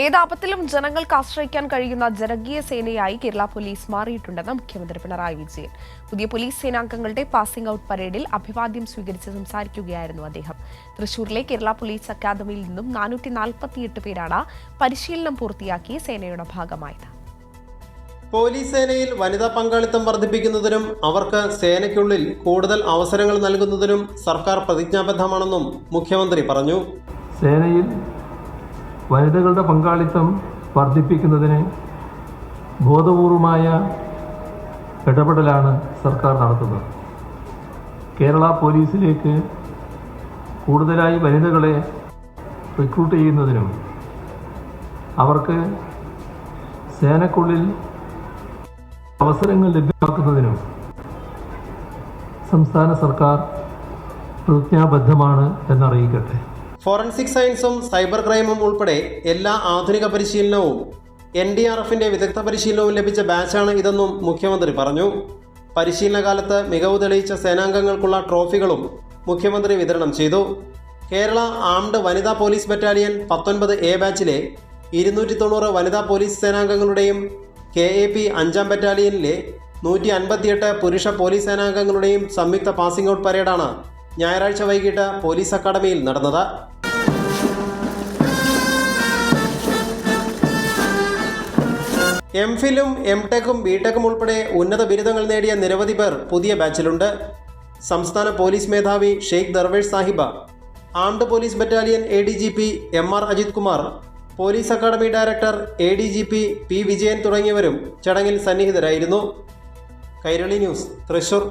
ഏതാപത്തിലും ജനങ്ങൾക്ക് ആശ്രയിക്കാൻ കഴിയുന്ന ജനകീയ സേനയായി കേരള പോലീസ് മാറിയിട്ടുണ്ടെന്ന് മുഖ്യമന്ത്രി പിണറായി വിജയൻ. പുതിയ പോലീസ് സേനാംഗങ്ങളുടെ പാസിംഗ് ഔട്ട് പരേഡിൽ അഭിവാദ്യം സ്വീകരിച്ച് സംസാരിക്കുകയായിരുന്നു അദ്ദേഹം. തൃശൂരിലെ കേരള പോലീസ് അക്കാദമിയിൽ നിന്നും നാനൂറ്റി നാൽപ്പത്തിയെട്ട് പേരാണ് പരിശീലനം പൂർത്തിയാക്കി സേനയുടെ ഭാഗമായത്. പോലീസ് സേനയിൽ വനിതാ പങ്കാളിത്തം വർദ്ധിപ്പിക്കുന്നതിനും അവർക്ക് സേനയ്ക്കുള്ളിൽ കൂടുതൽ അവസരങ്ങൾ നൽകുന്നതിനും സർക്കാർ പ്രതിജ്ഞാബദ്ധമാണെന്നും മുഖ്യമന്ത്രി പറഞ്ഞു. സേനയിൽ വനിതകളുടെ പങ്കാളിത്തം വർദ്ധിപ്പിക്കുന്നതിന് ബോധപൂർവമായ ഇടപെടലാണ് സർക്കാർ നടത്തുന്നത്. കേരള പോലീസിലേക്ക് കൂടുതലായി വനിതകളെ റിക്രൂട്ട് ചെയ്യുന്നതിനും അവർക്ക് സേനക്കുള്ളിൽ അവസരങ്ങൾ ലഭ്യമാക്കുന്നതിനും സംസ്ഥാന സർക്കാർ പ്രതിജ്ഞാബദ്ധമാണ് എന്നറിയിക്കട്ടെ. ഫോറൻസിക് സയൻസും സൈബർ ക്രൈമും ഉൾപ്പെടെ എല്ലാ ആധുനിക പരിശീലനവും എൻ ഡി ആർ എഫിന്റെ വിദഗ്ധ പരിശീലനവും ലഭിച്ച ബാച്ചാണ് ഇതെന്നും മുഖ്യമന്ത്രി പറഞ്ഞു. പരിശീലന കാലത്ത് മികവ് തെളിയിച്ച സേനാംഗങ്ങൾക്കുള്ള ട്രോഫികളും മുഖ്യമന്ത്രി വിതരണം ചെയ്തു. കേരള ആംഡ് വനിതാ പോലീസ് ബറ്റാലിയൻ പത്തൊൻപത് എ ബാച്ചിലെ ഇരുന്നൂറ്റി തൊണ്ണൂറ് വനിതാ പോലീസ് സേനാംഗങ്ങളുടെയും കെ എ പി അഞ്ചാം ബറ്റാലിയനിലെ നൂറ്റി അൻപത്തിയെട്ട് പുരുഷ പോലീസ് സേനാംഗങ്ങളുടെയും സംയുക്ത പാസിംഗ് ഔട്ട് പരേഡാണ് ഞായറാഴ്ച വൈകിട്ട് പോലീസ് അക്കാദമിയിൽ നടന്നത്. എം ഫിലും എം ടെക്കും ബി ടെക്കും ഉൾപ്പെടെ ഉന്നത ബിരുദങ്ങൾ നേടിയ നിരവധി പേർ പുതിയ ബാച്ചിലുണ്ട്. സംസ്ഥാന പോലീസ് മേധാവി Sheikh Darvesh Sahib armed police battalion A D G P M R Ajith Kumar police academy director A D G P P Vijayan തുടങ്ങിയവരും ചടങ്ങിൽ സന്നിഹിതരായിരുന്നു. കൈരളി ന്യൂസ് തൃശൂർ.